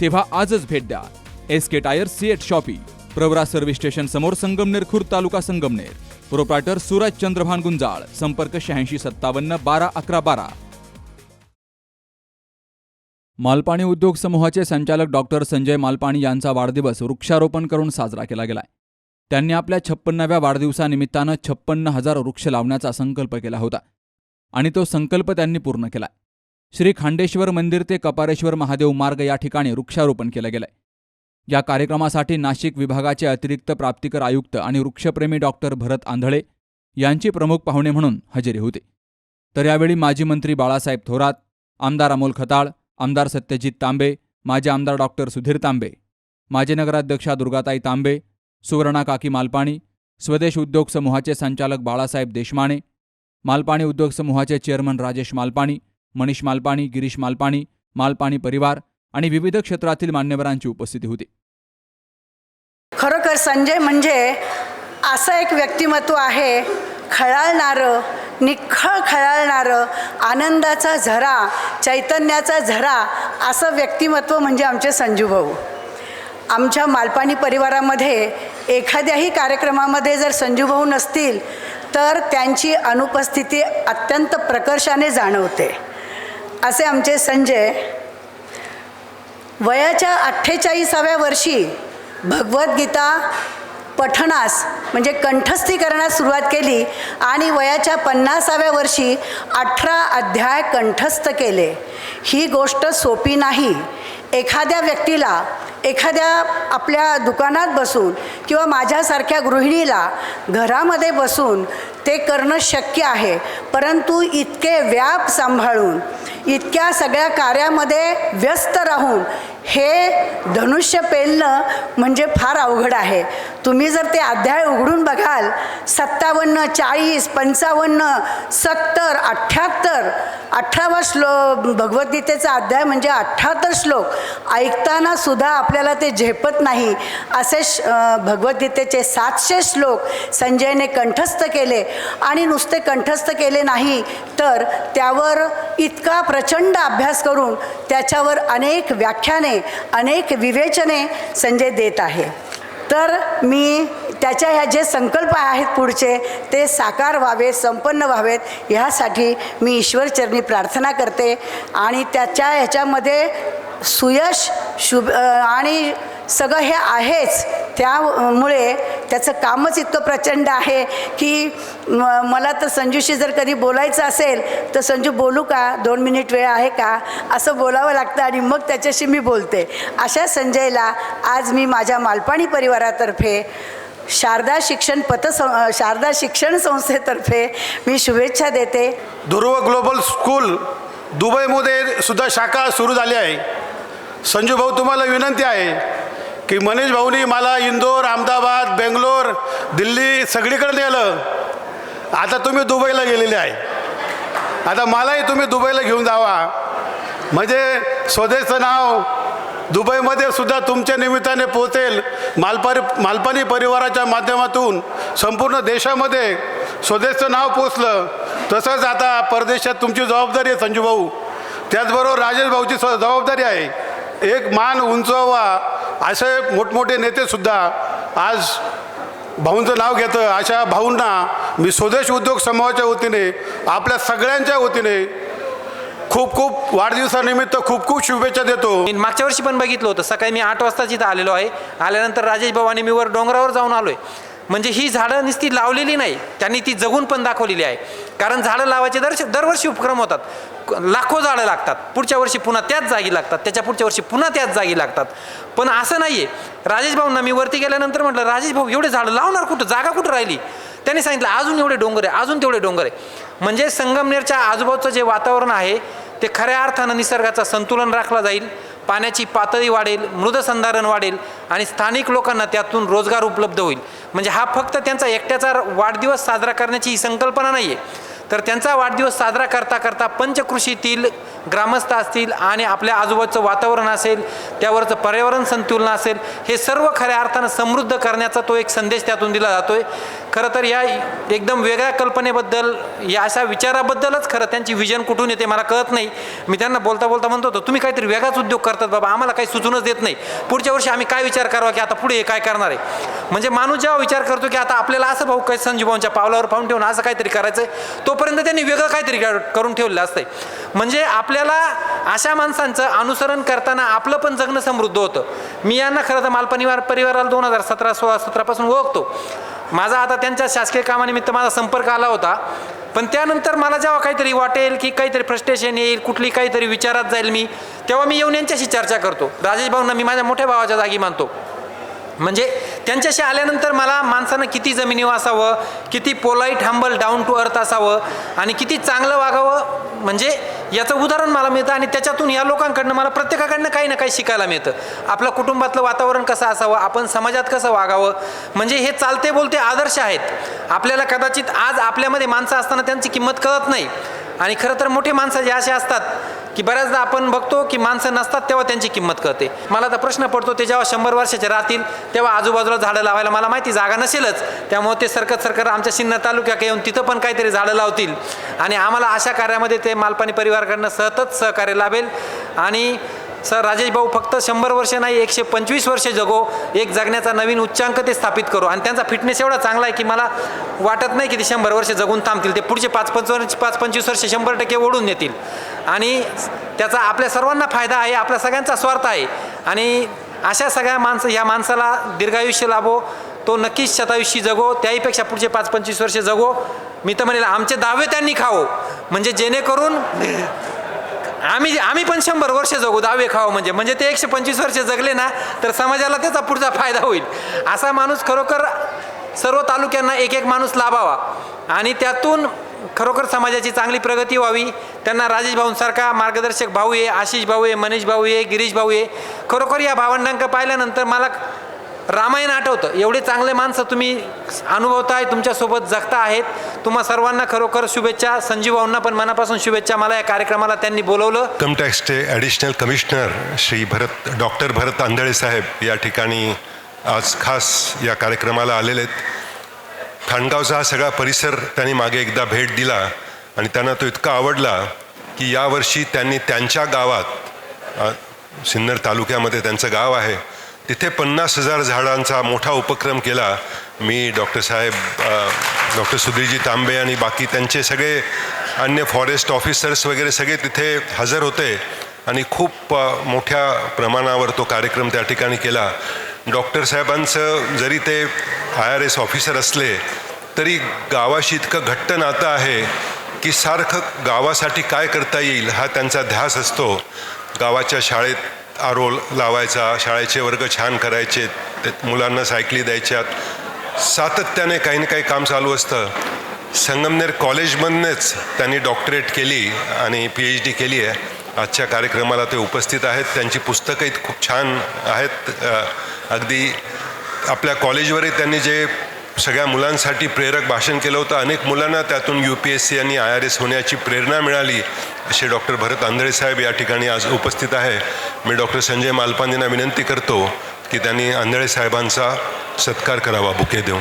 तेव्हा आजच भेट द्या. S K tyre CEAT shoppe. Pravara service station समोर संगमनेर खुर्द तालुका संगमनेर. प्रोप्रायटर सूरज चंद्रभान गुंजाळ संपर्क शहाऐंशी सत्तावन्न बारा अकरा बारा. मालपाणी उद्योग समूहाचे संचालक डॉक्टर संजय मालपाणी यांचा वाढदिवस वृक्षारोपण करून साजरा केला गेलाय. त्यांनी आपल्या छप्पन्नाव्या वाढदिवसानिमित्तानं छप्पन्न हजार वृक्ष लावण्याचा संकल्प केला होता. आणि तो संकल्प त्यांनी पूर्ण केलाय श्री खांडेश्वर मंदिर ते कपारेश्वर महादेव मार्ग या ठिकाणी वृक्षारोपण केलं गेलंय. या कार्यक्रमासाठी नाशिक विभागाचे अतिरिक्त प्राप्तिकर आयुक्त आणि वृक्षप्रेमी डॉक्टर भरत आंधळे यांची प्रमुख पाहुणे म्हणून हजेरी होती. तर यावेळी माजी मंत्री बाळासाहेब थोरात आमदार अमोल खताळ आमदार सत्यजित तांबे माजी आमदार डॉक्टर सुधीर तांबे माजी नगराध्यक्षा दुर्गाताई तांबे सुवर्णा काकी मालपाणी स्वदेश उद्योग समूहाचे संचालक बाळासाहेब देशमाने मालपाणी उद्योग समूहाचे चेअरमन राजेश मालपाणी मनीष मालपाणी गिरीश मालपाणी मालपाणी परिवार आणि विविध क्षेत्रातील मान्यवरांची उपस्थिती होती. खरोखर संजय म्हणजे असं एक व्यक्तिमत्व आहे खळाळणारं निखळ खळाळणारं आनंदाचा झरा चैतन्याचा झरा असं व्यक्तिमत्व म्हणजे आमचे संजू भाऊ. आमच्या मालपाणी परिवारामध्ये एखाद्याही कार्यक्रमामध्ये जर संजू भाऊ नसतील तर त्यांची अनुपस्थिती अत्यंत प्रकर्षाने जाणवते. असे आमचे संजय वयाच्या अठ्ठेचाळीसाव्या वर्षी भगवद्गीता पठणास म्हणजे कंठस्थी करण्यास सुरुवात केली आणि वयाच्या पन्नासाव्या वर्षी अठरा अध्याय कंठस्थ केले. ही गोष्ट सोपी नाही. एखाद्या व्यक्तीला एखाद्या आपल्या दुकानात बसून किंवा माझ्यासारख्या गृहिणीला घरामध्ये बसून ते करणं शक्य आहे. परंतु इतके व्याप सांभाळून इतक्या सगळ्या कार्यामध्ये व्यस्त राहून हे धनुष्य पेलणं म्हणजे फार अवघड आहे. तुम्ही जर ते अध्याय उघडून बघाल सत्तावन्न चाळीस पंचावन्न सत्तर अठ्ठ्याहत्तर अठरावा श्लो भगवद्गीतेचा अध्याय म्हणजे अठ्ठ्याहत्तर श्लोक ऐकताना सुद्धा आपल्याला ते झेपत नाही. असे श भगवद्गीतेचे सातशे श्लोक संजयने कंठस्थ केले. आणि नुसते कंठस्थ केले नाही तर त्यावर इतका प्रचंड अभ्यास करून त्याच्यावर अनेक व्याख्याने अनेक विवेचने संजय देत आहे. तर मी त्याच्या ह्या जे संकल्प आहेत पुढचे ते साकार व्हावेत संपन्न व्हावेत ह्यासाठी मी ईश्वरचरणी प्रार्थना करते. आणि त्याच्या ह्याच्यामध्ये सुयश शुभ आणि सगळं हे आहेच. त्यामुळे त्याचं कामच इतकं प्रचंड आहे की म- मला तर संजूशी जर कधी बोलायचं असेल तर संजू बोलू का? दोन मिनिट वेळ आहे का? असं बोलावं लागतं आणि मग त्याच्याशी मी बोलते. अशा संजयला आज मी माझ्या मालपाणी परिवारातर्फे शारदा शिक्षण पतस शारदा शिक्षण संस्थेतर्फे मी शुभेच्छा देते. ध्रुव ग्लोबल स्कूल दुबईमध्ये सुद्धा शाखा सुरू झाली आहे. संजू भाऊ तुम्हाला विनंती आहे की मनीष भाऊनी मला इंदोर अहमदाबाद बेंगलोर दिल्ली सगळीकडे नेलं. आता तुम्ही दुबईला गेलेले आहे. आता मलाही तुम्ही दुबईला घेऊन जावा. म्हणजे स्वदेशचं नाव दुबईमध्ये सुद्धा तुमच्या निमित्ताने पोहोचेल. मालपारी मालपानी परिवाराच्या माध्यमातून संपूर्ण देशामध्ये स्वदेशचं नाव पोचलं तसंच आता परदेशात तुमची जबाबदारी आहे संजू भाऊ. त्याचबरोबर राजेश भाऊची स जबाबदारी आहे. एक मान उंचवा असे मोठमोठे नेतेसुद्धा आज भाऊंचं नाव घेतं. अशा भाऊंना मी स्वदेश उद्योग समूहाच्या वतीने आपल्या सगळ्यांच्या वतीने खूप खूप वाढदिवसानिमित्त खूप खूप शुभेच्छा देतो. मी मागच्या वर्षी पण बघितलं होतं. सकाळी मी आठ वाजताच इथं आलेलो आहे. आल्यानंतर राजेश भाऊ आणि मी वर डोंगरावर जाऊन आलो आहे म्हणजे ही झाडं नुसती लावलेली नाही त्यांनी ती जगून पण दाखवलेली आहे. कारण झाडं लावायचे दर दरवर्षी उपक्रम होतात. लाखो झाडं लागतात. पुढच्या वर्षी पुन्हा त्याच जागी लागतात. त्याच्या पुढच्या वर्षी पुन्हा त्याच जागी लागतात. पण असं नाही आहे राजेश भाऊंना मी वरती गेल्यानंतर म्हटलं राजेश भाऊ एवढे झाडं लावणार कुठं? जागा कुठं राहिली? त्यांनी सांगितलं अजून एवढे डोंगर आहे अजून तेवढे डोंगर आहे. म्हणजे संगमनेरच्या आजूबाजूचं जे वातावरण आहे ते खऱ्या अर्थानं निसर्गाचं संतुलन राखलं जाईल. पाण्याची पातळी वाढेल मृदसंधारण वाढेल आणि स्थानिक लोकांना त्यातून रोजगार उपलब्ध होईल. म्हणजे हा फक्त त्यांचा एकट्याचा वाढदिवस साजरा करण्याची ही संकल्पना नाही आहे तर त्यांचा वाढदिवस साजरा करता करता पंचकृषीतील ग्रामस्थ असतील आणि आपल्या आजूबाजूचं वातावरण असेल त्यावरचं पर्यावरण संतुलन असेल हे सर्व खऱ्या अर्थानं समृद्ध करण्याचा तो एक संदेश त्यातून दिला जातो आहे खरं तर या एकदम वेगळ्या कल्पनेबद्दल या अशा विचाराबद्दलच खरं त्यांची विजन कुठून येते मला कळत नाही. मी त्यांना बोलता बोलता म्हणतो होतो तुम्ही काहीतरी वेगळाच उद्योग करतात बाबा आम्हाला काही सुचूनच देत नाही. पुढच्या वर्षी आम्ही काय विचार करावा की आता पुढे हे काय करणार आहे? म्हणजे माणूस जेव्हा विचार करतो की आता आपल्याला असं भाऊ काही संजीवभाऊंच्या पावलावर पाहून ठेवून असं काहीतरी करायचं आहे तोपर्यंत त्यांनी वेगळं काहीतरी कर- करून ठेवलेलं असतंय. म्हणजे आपल्याला अशा माणसांचं अनुसरण करताना आपलं पण जगणं समृद्ध होतं. मी यांना खरं तर मालपनिवार परिवाराला दोन हजार सतरा सोळा सतरापासून ओळखतो. माझा आता त्यांच्या शासकीय कामानिमित्त माझा संपर्क आला होता. पण त्यानंतर मला जेव्हा काहीतरी वाटेल की काहीतरी फ्रस्ट्रेशन येईल कुठली काहीतरी विचारात जाईल मी तेव्हा मी येऊन यांच्याशी चर्चा करतो. राजेश भाऊंना मी माझ्या मोठ्या भावाच्या जागी मानतो. म्हणजे त्यांच्याशी आल्यानंतर मला माणसानं किती जमिनीवर असावं किती polite humble down to earth असावं आणि किती चांगलं वागावं म्हणजे याचं उदाहरण मला मिळतं आणि त्याच्यातून या लोकांकडनं मला प्रत्येकाकडनं काही ना काही शिकायला मिळतं. आपलं कुटुंबातलं वातावरण कसं असावं आपण समाजात कसं वागावं? म्हणजे हे चालते बोलते आदर्श आहेत. आपल्याला कदाचित आज आपल्यामध्ये माणसं असताना त्यांची किंमत कळत नाही. आणि खरं तर मोठे माणसं जे असे असतात की बऱ्याचदा आपण बघतो की माणसं नसतात तेव्हा त्यांची किंमत कळते. मला तर प्रश्न पडतो ते जेव्हा शंभर वर्षाचे राहतील तेव्हा आजूबाजूला झाडं लावायला मला माहिती जागा नसेलच. त्यामुळे ते सरकत सरकत आमच्या सिन्नर तालुक्यात येऊन तिथं पण काहीतरी झाडं लावतील. आणि आम्हाला अशा कार्यामध्ये ते मालपाणी परिवाराकडनं सतत सहकार्य लाभेल. आणि सर राजेश भाऊ फक्त शंभर वर्ष नाही एकशे पंचवीस वर्ष जगो. एक जगण्याचा नवीन उच्चांक ते स्थापित करू. आणि त्यांचा फिटनेस एवढा चांगला आहे की मला वाटत नाही की ते शंभर वर्ष जगून थांबतील. ते पुढचे पाच पंच वर्ष पाच पंचवीस वर्ष शंभर टक्के ओढून नेतील. आणि त्याचा आपल्या सर्वांना फायदा आहे आपल्या सगळ्यांचा स्वार्थ आहे. आणि अशा सगळ्या माणसं ह्या माणसाला दीर्घायुष्य लाभो. तो नक्कीच शतायुष्य जगो. त्याहीपेक्षा पुढचे पाच पंचवीस वर्ष जगो. मी तर म्हणेल आमचे दावे त्यांनी खावो. म्हणजे जेणेकरून आम्ही आम्ही पण शंभर वर्ष जगू दावे खावं म्हणजे. म्हणजे ते एकशे पंचवीस वर्ष जगले ना तर समाजाला त्याचा पुढचा फायदा होईल. असा माणूस खरोखर सर्व तालुक्यांना एक एक माणूस लाभावा. आणि त्यातून खरोखर समाजाची चांगली प्रगती व्हावी. त्यांना राजेश भाऊंसारखा मार्गदर्शक भाऊ आहे आशिष भाऊ आहे मनीष भाऊ आहे गिरीश भाऊ आहे. खरोखर या भावंडांक पाहिल्यानंतर मला रामायण आठवतं. एवढे चांगले माणसं तुम्ही अनुभवताय तुमच्यासोबत जगता आहेत. तुम्हा सर्वांना खरोखर शुभेच्छा. संजीव भाऊंना पण मनापासून शुभेच्छा. मला या कार्यक्रमाला त्यांनी बोलवलं. कम टॅक्सचे additional commissioner Shri Bharat doctor Bharat Andhale साहेब या ठिकाणी आज खास या कार्यक्रमाला आलेले आहेत. खाणगावचा हा सगळा परिसर त्यांनी मागे एकदा भेट दिला आणि त्यांना तो इतका आवडला की यावर्षी त्यांनी त्यांच्या गावात सिन्नर तालुक्यामध्ये त्यांचं गाव आहे. तिथे पन्नास हजार झाडांचा मोठा उपक्रम केला. मी डॉक्टर साहेब डॉक्टर सुधीरजी तांबे आणि बाकी त्यांचे सगळे अन्य फॉरेस्ट ऑफिसर्स वगैरे सगळे तिथे हजर होते आणि खूप मोठ्या प्रमाणावर तो कार्यक्रम त्या ठिकाणी केला. डॉक्टर साहेबांचं जरी ते आय आर एस ऑफिसर असले तरी गावाशी इतकं घट्ट नातं आहे की सारखं गावासाठी काय करता येईल हा त्यांचा ध्यास असतो. गावाच्या शाळेत आरोल लावायचा शाळेचे वर्ग छान करायचे मुलांना सायकली द्यायच्यात सातत्याने काही ना काही काम चालू असतं. संगमनेर कॉलेजमधनेच त्यांनी डॉक्टरेट केली आणि पी एच डी केली आहे. आजच्या कार्यक्रमाला ते उपस्थित आहेत. त्यांची पुस्तकंही खूप छान आहेत. अगदी आपल्या कॉलेजवरही त्यांनी जे सगळ्या मुलांसाठी प्रेरक भाषण केलं होतं. अनेक मुलांना त्यातून यू पी एस सी आणि आय आर एस होण्याची प्रेरणा मिळाली. असे डॉक्टर भरत आंधळे साहेब या ठिकाणी आज उपस्थित आहे. मी डॉक्टर संजय मालपांना विनंती करतो की त्यांनी आंधळे साहेबांचा सत्कार करावा बुके देऊन.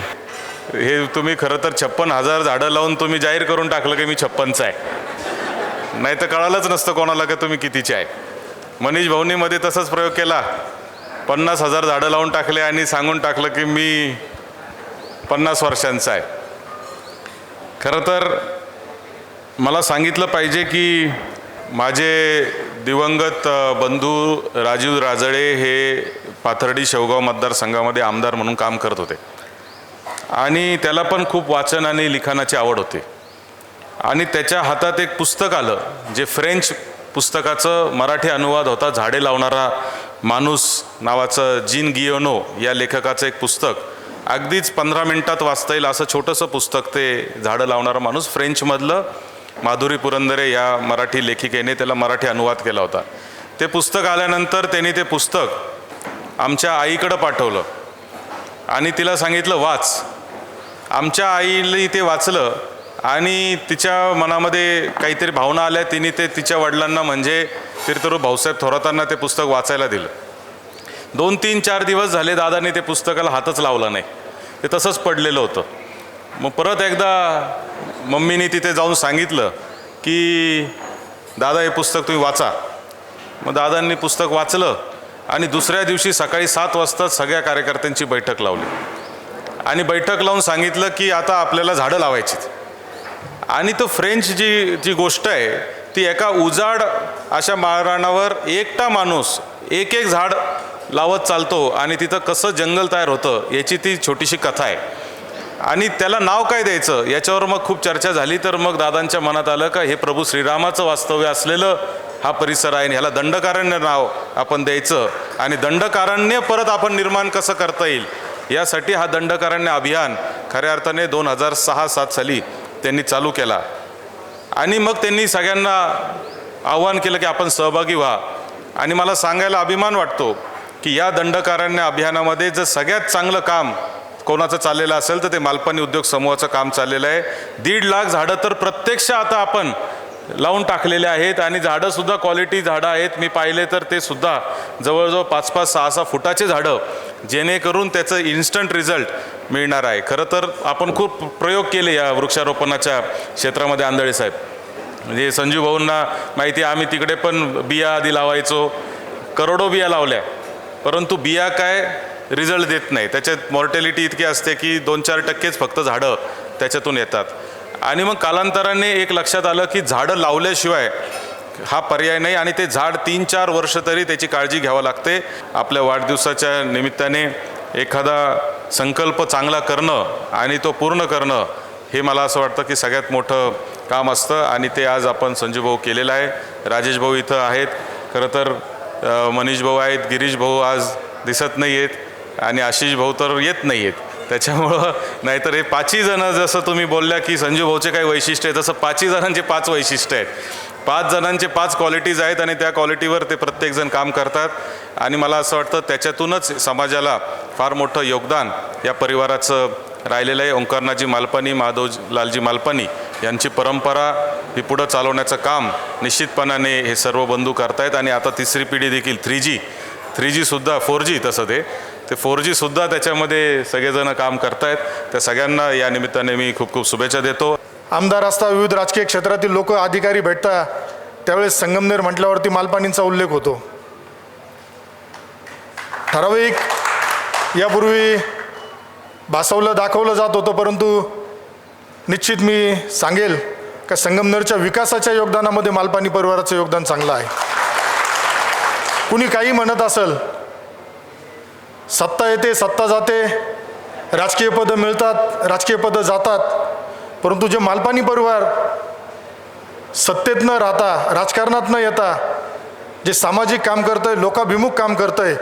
हे तुम्ही खरं तर छप्पन हजार झाडं लावून तुम्ही जाहीर करून टाकलं की मी छप्पनचा आहे. नाही तर कळालंच नसतं कोणाला का तुम्ही कितीचे आहे. मनीष भाऊनीमध्ये तसाच प्रयोग केला. पन्नास हजार झाडं लावून टाकले आणि सांगून टाकलं की मी पन्नास वर्षांचा आहे. खरं तर मला सांगितलं पाहिजे की माझे दिवंगत बंधू राजीव राजळे हे पाथर्डी शेवगाव मतदारसंघामध्ये आमदार म्हणून काम करत होते. आणि त्याला पण खूप वाचन आणि लिखाणाची आवड होती. आणि त्याच्या हातात एक पुस्तक आलं जे फ्रेंच पुस्तकाचं मराठी अनुवाद होता झाडे लावणारा माणूस नावाचं जीन गियोनो या लेखकाचं एक पुस्तक. अगदीच पंधरा मिनटात वाचता येईल असं छोटंसं पुस्तक ते झाडं लावणारा माणूस फ्रेंचमधलं माधुरी पुरंदरे या मराठी लेखिकेने त्याला मराठी अनुवाद केला होता. ते पुस्तक आल्यानंतर त्यांनी ते पुस्तक आमच्या आईकडं पाठवलं आणि तिला सांगितलं वाच. आमच्या आईला ते वाचलं आणि तिच्या मनामध्ये काहीतरी भावना आल्या. तिने ते तिच्या वडिलांना म्हणजे तीर्थरू भाऊसाहेब थोरातांना ते पुस्तक वाचायला दिलं. दोन तीन चार दिवस झाले दादाने ते पुस्तकाला हातच लावला नाही. ते तसंच पडलेलं होतं. मग परत एकदा मम्मीने तिथे जाऊन सांगितलं की दादा हे पुस्तक तुम्ही वाचा. मग दादांनी पुस्तक वाचलं आणि दुसऱ्या दिवशी सकाळी सात वाजता सगळ्या कार्यकर्त्यांची बैठक लावली. आणि बैठक लावून सांगितलं की आता आपल्याला झाडं लावायचीत. आणि तो फ्रेंच जी जी गोष्ट आहे ती एका उजाड अशा माळरानावर एकटा माणूस एक एक झाड लावत चालतो आणि तिथं कसं जंगल तयार होतं याची ती छोटीशी कथा आहे. आणि त्याला नाव काय द्यायचं याच्यावर मग खूप चर्चा झाली तर मग दादांच्या मनात आलं का हे प्रभू श्रीरामाचं वास्तव्य असलेलं हा परिसर आहे आणि ह्याला दंडकारण्य नाव आपण द्यायचं आणि दंडकारण्य परत आपण निर्माण कसं करता येईल यासाठी हा दंडकारण्य अभियान खऱ्या अर्थाने दोन हजार सहा सात साली त्यांनी चालू केला. आणि मग त्यांनी सगळ्यांना आव्हान केलं की आपण सहभागी व्हा. आणि मला सांगायला अभिमान वाटतो की या दंडकारण्य अभियानामध्ये जर सगळ्यात चांगलं काम कोणाचं चाललेलं असेल तर ते मालपानी उद्योग समूहाचं काम चाललेलं आहे. दीड लाख झाडं तर प्रत्यक्ष आता आपण लावून टाकलेले आहेत आणि झाडंसुद्धा क्वालिटी झाडं आहेत. मी पाहिले तर ते सुद्धा जवळजवळ पाच पाच सहा सहा फुटाचे झाडं जेणेकरून त्याचं इन्स्टंट रिझल्ट मिळणार आहे. खरं तर आपण खूप प्रयोग केले या वृक्षारोपणाच्या क्षेत्रामध्ये आंधळे साहेब. म्हणजे संजू भाऊंना माहिती आहे, आम्ही तिकडे पण बिया आधी लावायचो करोडो बिया लावल्या. परंतु बिया काय रिझल्ट देत नाही. त्याच्यात मॉर्टॅलिटी इतकी असते की दोन चार टक्केच फक्त झाडं त्याच्यातून येतात. आणि मग कालांतराने एक लक्षात आलं की झाडं लावल्याशिवाय हा पर्याय नाही आणि ते झाड तीन चार वर्ष तरी त्याची काळजी घ्यावं लागते. आपल्या वाढदिवसाच्या निमित्ताने एखादा संकल्प चांगला करणं आणि तो पूर्ण करणं हे मला असं वाटतं की सगळ्यात मोठं काम असतं आणि ते आज आपण संजूभाऊ केलेलं आहे. राजेश भाऊ इथं आहेत. खरं तर मनीष भाऊ आहेत गिरीश भाऊ आज दिसत नाही आहेत आणि आशिष भाऊ तर येत नाही आहेत त्याच्यामुळं नाहीतर हे पाचही जणं जसं तुम्ही बोलल्या की संजू भाऊचे काही वैशिष्ट्य आहे तसं पाचही जणांचे पाच वैशिष्ट्य आहेत. पाच जणांचे पाच क्वालिटीज आहेत आणि त्या क्वालिटीवर ते प्रत्येकजण काम करतात. आणि मला असं वाटतं त्याच्यातूनच समाजाला फार मोठं योगदान या परिवाराचं राहिलेलं आहे. ओंकारनाथजी मालपानी माधव लालजी मालपानी यांची परंपरा ही पुढं चालवण्याचं काम निश्चितपणाने हे सर्व बंधू करतायत. आणि आता तिसरी पिढी देखील थ्री जी थ्री जीसुद्धा फोर जी तसं ते ते फोर जीसुद्धा त्याच्यामध्ये सगळेजणं काम करतायत. त्या सगळ्यांना या निमित्ताने मी खूप खूप शुभेच्छा देतो. आमदार असता विविध राजकीय क्षेत्रातील लोक अधिकारी भेटता त्यावेळेस संगमनेर म्हटल्यावरती मालपाणींचा उल्लेख होतो. ठराविक यापूर्वी भासवलं दाखवलं जात होतं परंतु निश्चित मी सांगेल का संगमनेरच्या विकासाच्या योगदानामध्ये मालपाणी परिवाराचं योगदान चांगलं आहे. कुणी काही म्हणत असेल सत्ता येते सत्ता जाते राजकीय पदं मिळतात राजकीय पदं जातात परंतु जे मालपाणी परिवार सत्तेत न राहता राजकारणात न येता जे सामाजिक काम करतं आहे लोकाभिमुख काम करतं आहे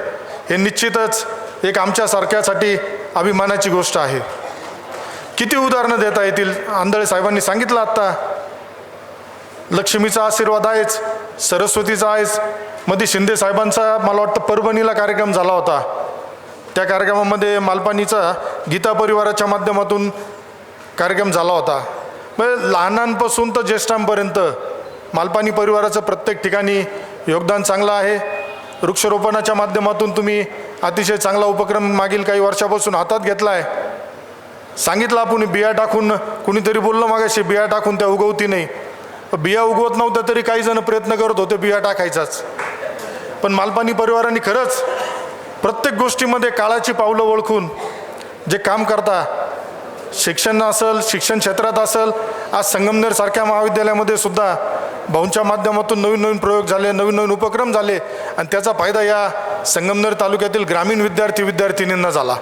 हे निश्चितच एक आमच्यासारख्यासाठी अभिमानाची गोष्ट आहे. किती उदाहरणं देता येतील? आंधळे साहेबांनी सांगितलं आत्ता. लक्ष्मीचा आशीर्वाद आहेच सरस्वतीचा आहेच. मध्ये शिंदे साहेबांचा मला वाटतं परभणीला कार्यक्रम झाला होता. त्या कार्यक्रमामध्ये मालपानीचा गीता परिवाराच्या माध्यमातून कार्यक्रम झाला होता. म्हणजे लहानांपासून तर ज्येष्ठांपर्यंत मालपानी परिवाराचं प्रत्येक ठिकाणी योगदान चांगलं आहे. वृक्षारोपणाच्या माध्यमातून तुम्ही अतिशय चांगला उपक्रम मागील काही वर्षापासून हातात घेतला आहे सांगितलं आपण बिया टाकून कुणीतरी बोललं मागाशी बिया टाकून त्या उगवती नाही. बिया उगवत नव्हत्या तरी काही जण प्रयत्न करत होते बिया टाकायचाच. पण मालपानी परिवाराने खरंच प्रत्येक गोष्टीमध्ये काळाची पावलं ओळखून जे काम करता शिक्षण असेल शिक्षण क्षेत्रात असेल आज संगमनेरसारख्या महाविद्यालयामध्ये सुद्धा भाऊंच्या माध्यमातून नवीन नवीन प्रयोग झाले नवीन नवीन उपक्रम झाले आणि त्याचा फायदा या संगमनेर तालुक्यातील ग्रामीण विद्यार्थी विद्यार्थिनींना झाला.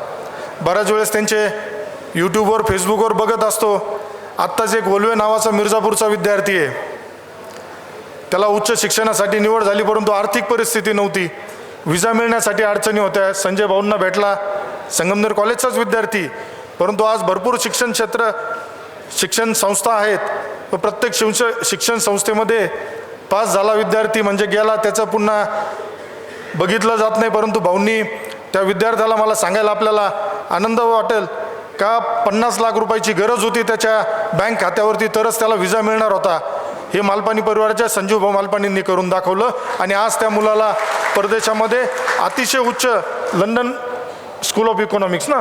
बऱ्याच वेळेस त्यांचे यूट्यूबवर फेसबुकवर बघत असतो. आत्ताच एक ओलवे नावाचा मिर्झापूरचा विद्यार्थी आहे. त्याला उच्च शिक्षणासाठी निवड झाली परंतु आर्थिक परिस्थिती नव्हती. विजा मिळण्यासाठी अडचणी होत्या. संजय भाऊंना भेटला. संगमनेर कॉलेजचाच विद्यार्थी. परंतु आज भरपूर शिक्षण क्षेत्र शिक्षण संस्था आहेत. व प्रत्येक शिक्ष शिक्षण संस्थेमध्ये पास झाला विद्यार्थी म्हणजे गेला त्याचं पुन्हा बघितलं जात नाही परंतु भाऊंनी त्या विद्यार्थ्याला मला सांगायला आपल्याला आनंद वाटेल. का पन्नास लाख रुपयाची गरज होती त्याच्या बँक खात्यावरती तरच त्याला विजा मिळणार होता. हे मालपाणी परिवाराच्या संजीव भाऊ मालपाणींनी करून दाखवलं आणि आज त्या मुलाला परदेशामध्ये अतिशय उच्च लंडन स्कूल ऑफ इकॉनॉमिक्स ना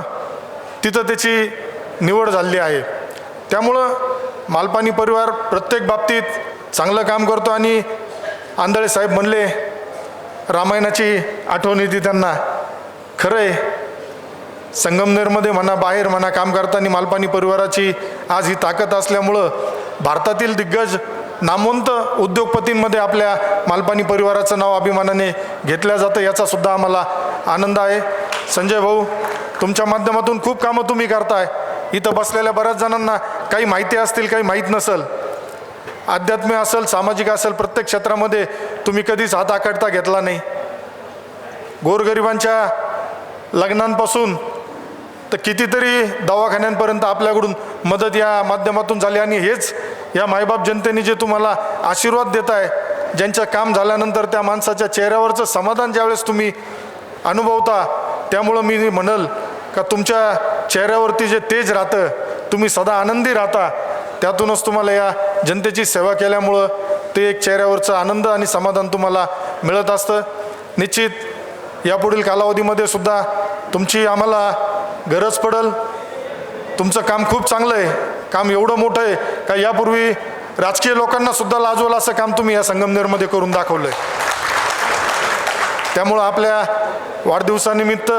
तिथं त्याची निवड झालेली आहे. त्यामुळं मालपाणी परिवार प्रत्येक बाबतीत चांगलं काम करतो आणि आंधळे साहेब म्हणले रामायणाची आठवण येते त्यांना. खरं आहे संगमनेरमध्ये म्हणा बाहेर म्हणा काम करताना मालपाणी परिवाराची आज ही ताकद असल्यामुळं भारतातील दिग्गज नामवंत उद्योगपतींमध्ये आपल्या मालपाणी परिवाराचं नाव अभिमानाने घेतलं जातं याचासुद्धा आम्हाला आनंद आहे. संजय भाऊ तुमच्या माध्यमातून खूप कामं तुम्ही करताय. इथं बसलेल्या बऱ्याच जणांना काही माहिती असतील काही माहीत नसेल अध्यात्म असेल सामाजिक असेल प्रत्येक क्षेत्रामध्ये तुम्ही कधीच हात आकडता घेतला नाही. गोरगरिबांच्या लग्नांपासून तर कितीतरी दवाखान्यांपर्यंत आपल्याकडून मदत या माध्यमातून झाली आणि हेच या मायबाप जनतेने जे तुम्हाला आशीर्वाद देत आहे ज्यांचं काम झाल्यानंतर त्या माणसाच्या चेहऱ्यावरचं समाधान ज्यावेळेस तुम्ही अनुभवता त्यामुळं मी म्हणल का तुमच्या चेहऱ्यावरती जे तेज राहतं तुम्ही सदा आनंदी राहता. त्यातूनच तुम्हाला या जनतेची सेवा केल्यामुळं ते एक चेहऱ्यावरचं आनंद आणि समाधान तुम्हाला मिळत असतं. निश्चित यापुढील कालावधीमध्ये सुद्धा तुमची आम्हाला गरज पडल. तुमचं काम खूप चांगलं आहे. काम एवढं मोठं आहे का यापूर्वी राजकीय लोकांना सुद्धा लाजवलं असं काम तुम्ही या संगमनेरमध्ये करून दाखवलं आहे त्यामुळं आपल्या वाढदिवसानिमित्त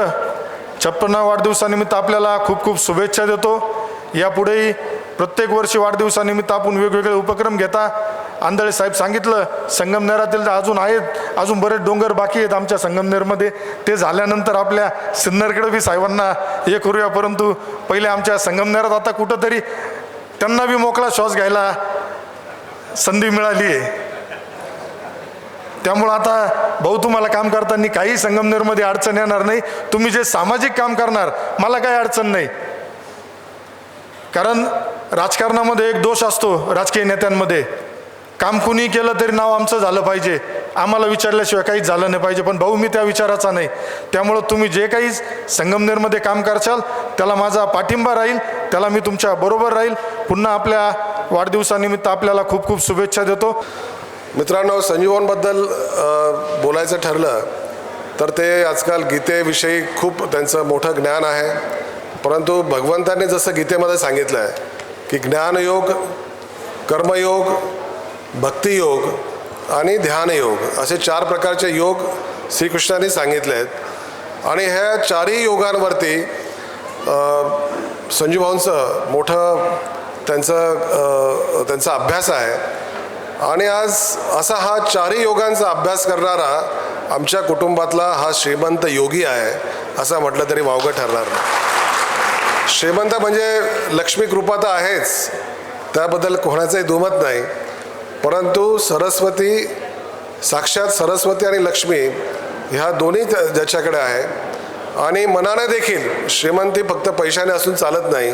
छप्पन्न वाढदिवसानिमित्त आपल्याला खूप खूप शुभेच्छा देतो. यापुढेही प्रत्येक वर्षी वाढदिवसानिमित्त आपण वेगवेगळे उपक्रम घेता. आंधळे साहेब सांगितलं संगमनेरातील तर अजून आहेत अजून बरेच डोंगर बाकी आहेत आमच्या संगमनेरमध्ये ते झाल्यानंतर आपल्या सिन्नरकडे बी साहेबांना हे करूया परंतु पहिले आमच्या संगमनेरात आता कुठंतरी त्यांना बी मोकळा श्वास घ्यायला संधी मिळाली आहे त्यामुळं आता भाऊ तुम्हाला काम करताना काही संगमनेरमध्ये अडचण येणार नाही. तुम्ही जे सामाजिक काम करणार मला काही अडचण नाही. कारण राजकारणामध्ये एक दोष असतो राजकीय नेत्यांमध्ये. काम कुणी केलं तरी नाव आमचं झालं पाहिजे. आम्हाला विचारल्याशिवाय काहीच झालं नाही पाहिजे पण भाऊ मी त्या विचाराचा नाही. त्यामुळं तुम्ही जे काही संगमनेरमध्ये काम करशाल त्याला माझा पाठिंबा राहील त्याला मी तुमच्या बरोबर राहील. पुन्हा आपल्या वाढदिवसानिमित्त आपल्याला खूप खूप शुभेच्छा देतो. मित्रांनो संजीवनबद्दल बोलायचं ठरलं तर ते आजकाल गीतेविषयी खूप त्यांचं मोठं ज्ञान आहे. परंतु भगवंतांनी जसं गीतेमध्ये सांगितलं आहे की ज्ञानयोग कर्मयोग भक्तियोग आणि ध्यानयोग असे चार प्रकारचे योग श्रीकृष्णाने सांगितले आहेत आणि ह्या चारही योगांवरती संजू भाऊंचं मोठं त्यांचं त्यांचा अभ्यास आहे. आणि आज असा हा चारही योगांचा अभ्यास करणारा आमच्या कुटुंबातला हा श्रीमंत योगी आहे असं म्हटलं तरी वावगं ठरणार नाही. श्रीमंत म्हणजे लक्ष्मी कृपा तर आहेच. त्याबद्दल कोणाचंही दुमत नाही. परंतु सरस्वती साक्षात सरस्वती आणि लक्ष्मी ह्या दोन्ही ज्याच्याकडे आहे. आणि मनाने देखील श्रीमंती फक्त पैशाने असून चालत नाही.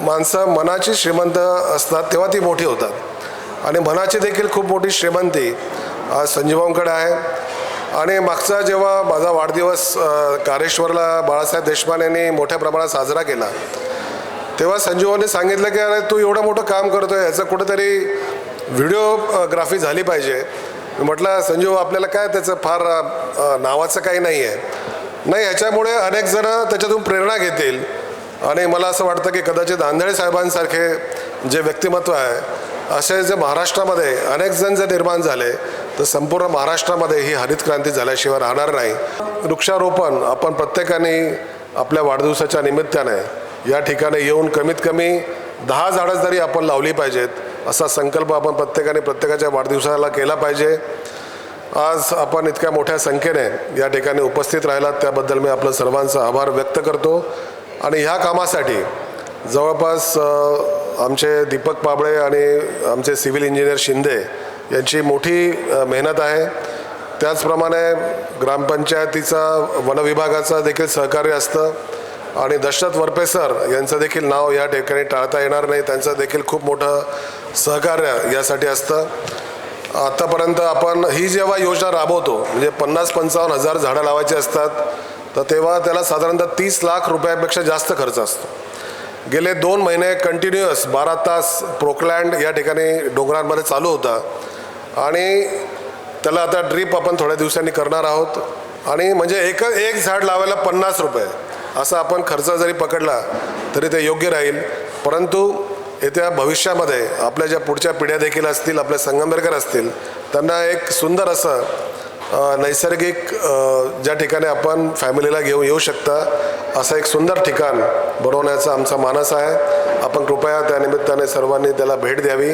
माणसं मनाची श्रीमंत असतात तेव्हा ती मोठी होतात. आणि मनाची देखील खूप मोठी श्रीमंती आज संजीवांकडे आहे. आणि मागचा जेव्हा माझा वाढदिवस कारेश्वरला बाळासाहेब देशपांडेंनी मोठ्या प्रमाणात साजरा केला तेव्हा संजीवांनी सांगितलं की अरे तू एवढं मोठं काम करतोय याचं कुठेतरी व्हिडिओग्राफी झाली पाहिजे. मी म्हटलं संजीव आपल्याला काय त्याचं फार नावाचं काही नाही आहे नाही ह्याच्यामुळे अनेक जण त्याच्यातून प्रेरणा घेतील. आणि मला असं वाटतं की कदाचित आंधळे साहेबांसारखे जे व्यक्तिमत्व आहे असे जे महाराष्ट्रामध्ये अनेक जण जे निर्माण झाले तर संपूर्ण महाराष्ट्रामध्ये ही हरित क्रांती झाल्याशिवाय राहणार नाही. वृक्षारोपण आपण प्रत्येकाने आपल्या वाढदिवसाच्या निमित्ताने या ठिकाणी येऊन कमीत कमी दहा झाडं जरी आपण लावली पाहिजेत असा संकल्प आपण प्रत्येकाने प्रत्येकाच्या वाढदिवसाला केला पाहिजे. आज आपण इतक्या मोठ्या संख्येने या ठिकाणी उपस्थित राहिलात त्याबद्दल मी आपलं सर्वांचा आभार व्यक्त करतो. आणि ह्या कामासाठी जवळपास आमचे दीपक पाबळे आणि आमचे सिव्हिल इंजिनियर शिंदे यांची मोठी मेहनत आहे. त्याचप्रमाणे ग्रामपंचायतीचा वनविभागाचा देखील सहकार्य असतं. आणि दशरथ वरपे सर यांचं देखील नाव या ठिकाणी टाळता येणार नाही. त्यांचं देखील खूप मोठं सहकार्य यासाठी असतं. आत्तापर्यंत आपण ही जेव्हा योजना राबवतो म्हणजे पन्नास पंचावन्न हजार झाडं लावायची असतात तर तेव्हा त्याला साधारणतः तीस लाख रुपयापेक्षा जास्त खर्च असतो. गेले दोन महिने कंटिन्युअस बारा तास प्रोकलँड या ठिकाणी डोंगरांमध्ये चालू होता. आणि त्याला आता ड्रीप आपण थोड्या दिवसांनी करणार आहोत. आणि म्हणजे एक एक झाड लावायला पन्नास रुपये. असा आपण खर्च जरी पकडला तरी ते योग्य राहील. परंतु येत्या भविष्यामध्ये आपल्या ज्या पुढच्या पिढ्या देखील असतील आपले संगमनेरकर असतील त्यांना एक सुंदर असं नैसर्गिक ज्या ठिकाणी आपण फॅमिलीला घेऊन येऊ शकता असं एक सुंदर ठिकाण बनवण्याचा आमचा मानस आहे. आपण कृपया त्या निमित्ताने सर्वांनी त्याला भेट द्यावी.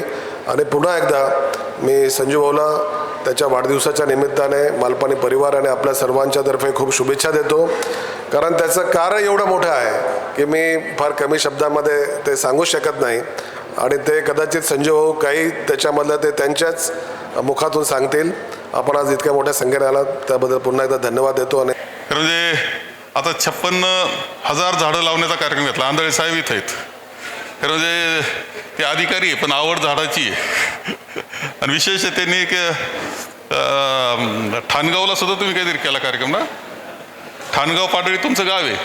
आणि पुन्हा एकदा मी संजू भाऊला त्याच्या वाढदिवसाच्या निमित्ताने मालपाणी परिवार आणि आपल्या सर्वांच्या तर्फे खूप शुभेच्छा देतो. कारण त्याचं कार्य एवढं मोठं आहे की मी फार कमी शब्दामध्ये ते सांगू शकत नाही. आणि ते कदाचित संजू भाऊ काही त्याच्यामधलं ते त्यांच्याच मुखातून सांगतील. आपण आज इतक्या मोठ्या संख्येने आलात त्याबद्दल पुन्हा एकदा धन्यवाद देतो आणि म्हणजे आता छप्पन्न हजार झाडं लावण्याचा कार्यक्रम घेतला आंधळे साहेब इथं आहेत. खरं म्हणजे ते अधिकारी आहे पण आवड झाडाची आहे. आणि विशेष त्यांनी एक ठाणगावला सुद्धा तुम्ही काहीतरी केला कार्यक्रम ना? ठाणगाव पाटळी तुमचं गाव आहे.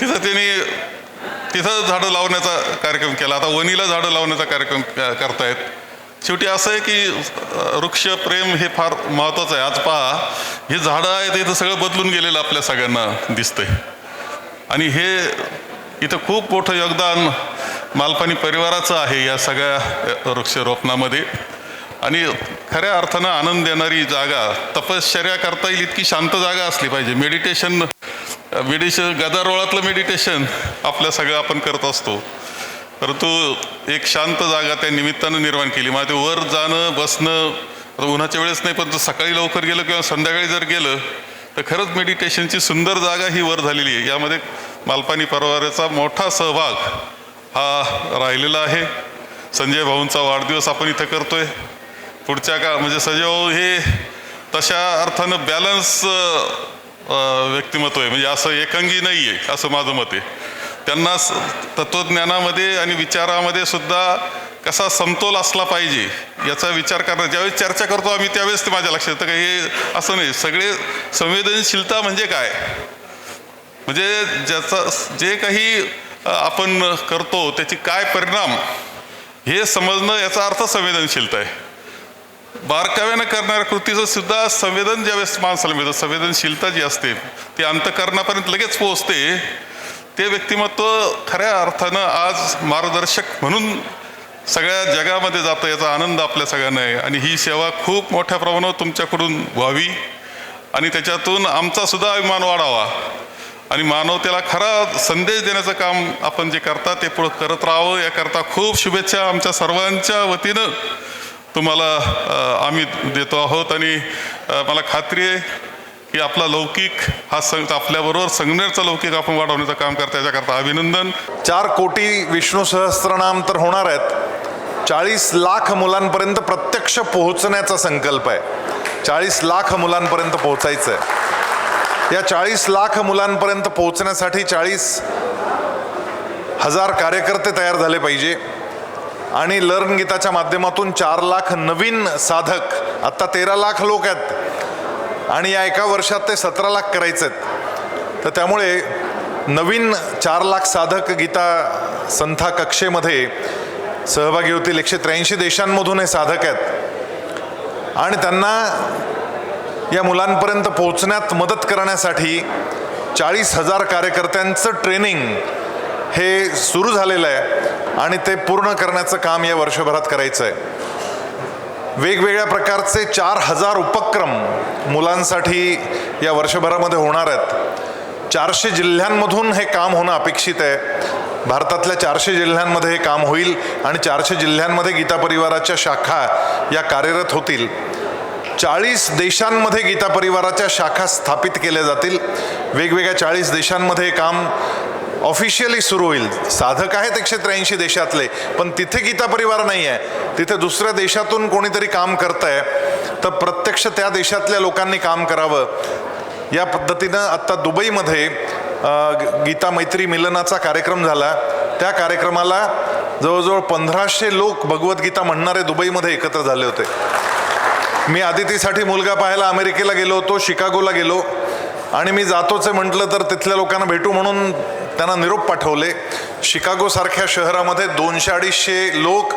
तिथं त्यांनी तिथं झाडं लावण्याचा कार्यक्रम केला. आता वणीला झाडं लावण्याचा कार्यक्रम क- करतायत. शेवटी असं आहे की वृक्ष प्रेम हे फार महत्त्वाचं आहे. आज पहा हे झाडं आहेत इथं सगळं बदलून गेलेलं आपल्या सगळ्यांना दिसतंय. आणि हे इथं खूप मोठं योगदान मालपाणी परिवाराचं आहे या सगळ्या वृक्षरोपणामध्ये. आणि खऱ्या अर्थानं आनंद देणारी जागा तपश्चर्या करता येईल इतकी शांत जागा असली पाहिजे. मेडिटेशन मेडिटेशन गदारोळातलं मेडिटेशन आपल्या सगळं आपण करत असतो. परंतु एक शांत जागा त्या निमित्तानं निर्माण केली. मग ते वर जाणं बसणं उन्हाच्या वेळेस नाही पण सकाळी लवकर गेलं किंवा संध्याकाळी जर गेलं तर खरंच मेडिटेशनची सुंदर जागा ही वर झालेली आहे. यामध्ये मालपाणी परिवाराचा मोठा सहभाग हा राहिलेला आहे. संजय भाऊंचा वाढदिवस आपण इथं करतोय. पुढच्या का म्हणजे संजय भाऊ हे तशा अर्थानं बॅलन्स व्यक्तिमत्व आहे. म्हणजे असं एकांगी नाही आहे असं माझं मत आहे. त्यांना तत्त्वज्ञानामध्ये आणि विचारामध्ये सुद्धा कसा समतोल असला पाहिजे याचा विचार करणं ज्यावेळेस चर्चा करतो आम्ही त्यावेळेस ते माझ्या लक्षात येतं का हे असं नाही. सगळे संवेदनशीलता म्हणजे काय? म्हणजे ज्याचा जे काही आपण करतो त्याचे काय परिणाम हे समजणं याचा अर्थ संवेदनशीलता आहे. बारकाव्यानं करणाऱ्या कृतीचं सुद्धा संवेदन ज्यावेळेस माणसाला मिळतं संवेदनशीलता जी असते ती अंतकरणापर्यंत लगेच पोहोचते. ते व्यक्तिमत्व खऱ्या अर्थानं आज मार्गदर्शक म्हणून सगळ्या जगामध्ये जातं याचा आनंद आपल्या सगळ्यांना आहे. आणि ही सेवा खूप मोठ्या प्रमाणावर तुमच्याकडून व्हावी आणि त्याच्यातून आमचा सुद्धा अभिमान वाढावा. आणि मानवतेला खरा संदेश देण्याचं काम आपण जे करता ते पुढं करत राहावं याकरता खूप शुभेच्छा आमच्या सर्वांच्या वतीनं तुम्हाला आम्ही देतो आहोत. आणि मला खात्री आहे की आपला लौकिक हा संघ आपल्याबरोबर संगमेरचा लौकिक आपण वाढवण्याचं काम करता याच्याकरता अभिनंदन. चार कोटी विष्णू सहस्त्रनाम तर होणार आहेत. चाळीस लाख मुलांपर्यंत प्रत्यक्ष पोहोचण्याचा संकल्प आहे. चाळीस लाख मुलांपर्यंत पोहोचायचं आहे या चाळीस लाख मुलांपर्यंत पोहोचण्यासाठी चाळीस हजार कार्यकर्ते तयार झाले पाहिजे. आणि लर्न गीताच्या माध्यमातून चार लाख नवीन साधक आत्ता तेरा लाख लोक आहेत. आणि या एका वर्षात ते सतरा लाख करायचे आहेत तर त्यामुळे नवीन चार लाख साधक गीता संथा कक्षेमध्ये सहभागी होतील. एकशे त्र्याऐंशी देशांमधून हे साधक आहेत. आणि त्यांना या मुलांपर्यंत पोहोचण्यात मदत करण्यासाठी चाळीस हजार कार्यकर्त्यांचं ट्रेनिंग हे सुरू झालेलं आहे आणि ते पूर्ण करण्याचं काम या वर्षभरात करायचं आहे वेगवेगळ्या प्रकारचे चार हजार उपक्रम मुलांसाठी या वर्षभरामध्ये होणार आहेत. चारशे जिल्ह्यांमधून हे काम होणं अपेक्षित आहे. भारतातल्या चारशे जिल्ह्यांमध्ये हे काम होईल आणि चारशे जिल्ह्यांमध्ये गीता परिवाराच्या शाखा या कार्यरत होतील. चाळीस देशांमध्ये गीता परिवाराच्या शाखा स्थापित केल्या जातील. वेगवेगळ्या चाळीस देशांमध्ये हे काम ऑफिशियली सुरू होईल. साधक आहेत एकशे त्र्याऐंशी देशातले पण तिथे गीता परिवार नाही आहे तिथे दुसऱ्या देशातून कोणीतरी काम करत आहे तर प्रत्यक्ष त्या देशातल्या लोकांनी काम करावं. या पद्धतीनं आत्ता दुबईमध्ये गीता मैत्री मिलनाचा कार्यक्रम झाला. त्या कार्यक्रमाला जवळजवळ पंधराशे लोक भगवद्गीता म्हणणारे दुबईमध्ये एकत्र झाले होते. मी आदितीसाठी मुलगा पाहायला अमेरिकेला गेलो होतो शिकागोला गेलो. आणि मी जातोच म्हटलं तर तिथल्या लोकांना भेटू म्हणून त्यांना निरोप पाठवले. शिकागोसारख्या शहरामध्ये दोनशे अडीचशे लोक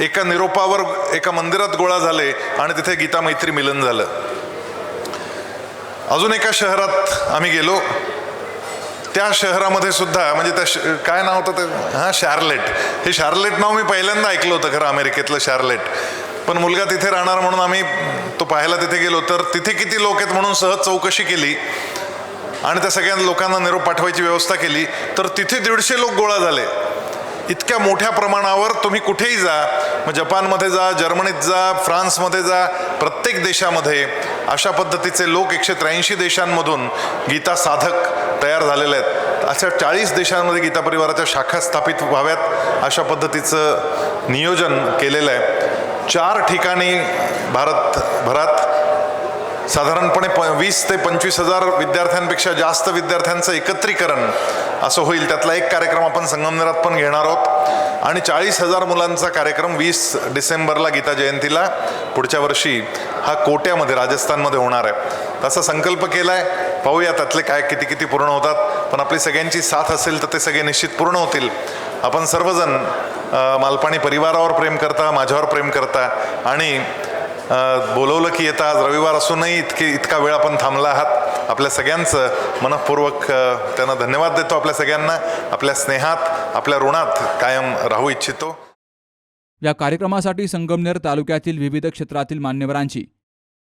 एका निरोपावर एका मंदिरात गोळा झाले आणि तिथे गीता मैत्री मिलन झालं. अजून एका शहरात आम्ही गेलो. त्या शहरामध्ये सुद्धा म्हणजे त्या श काय नाव होतं ते? हां शार्लेट. हे शार्लेट नाव मी पहिल्यांदा ऐकलं होतं खरं अमेरिकेतलं शार्लेट. पण मुलगा तिथे राहणार म्हणून आम्ही तो पाहायला तिथे गेलो. तर तिथे किती लोक आहेत म्हणून सहज चौकशी केली. आणि त्या सगळ्या लोकांना निरोप पाठवायची व्यवस्था केली तर तिथे दीडशे लोक गोळा झाले. इतक्या मोठ्या प्रमाणावर तुम्ही कुठेही जा मग जपानमध्ये जा जर्मनीत जा फ्रान्समध्ये जा प्रत्येक देशामध्ये अशा पद्धतीचे लोक एकशे त्र्याऐंशी देशांमधून गीता साधक तयार झालेले आहेत. अशा चाळीस देशांमध्ये गीता परिवाराच्या शाखा स्थापित व्हाव्यात अशा पद्धतीचं नियोजन केलेलं आहे. चार ठिकाणी भारतभरात साधारणपणे प वीस ते पंचवीस हजार विद्यार्थ्यांपेक्षा जास्त विद्यार्थ्यांचं एकत्रीकरण असं होईल. त्यातला एक कार्यक्रम आपण संगमनेरात पण घेणार आहोत. आणि चाळीस हजार मुलांचा कार्यक्रम वीस डिसेंबरला गीता जयंतीला. पुढच्या वर्षी हा कोट्यामध्ये राजस्थानमध्ये होणार आहे. तसा संकल्प केला आहे पाहूया त्यातले काय किती किती पूर्ण होतात. पण आपली सगळ्यांची साथ असेल तर ते सगळे निश्चित पूर्ण होतील. आपण सर्वजण मालपाणी परिवारावर प्रेम करता माझ्यावर प्रेम करता. आणि बोलवलं की येतं आज रविवार असूनही इतके इतका वेळ आपण थांबला आहात. आपल्या सगळ्यांचं मनपूर्वक त्यांना धन्यवाद देतो आपल्या सगळ्यांना. आपल्या स्नेहात आपल्या ऋणात कायम राहू इच्छितो. या कार्यक्रमासाठी संगमनेर तालुक्यातील विविध क्षेत्रातील मान्यवरांची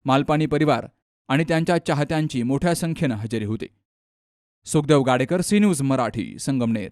मालपाणी परिवार आणि त्यांच्या चाहत्यांची मोठ्या संख्येनं हजेरी होती. Sukhdev Gadekar C News Marathi Sangamner.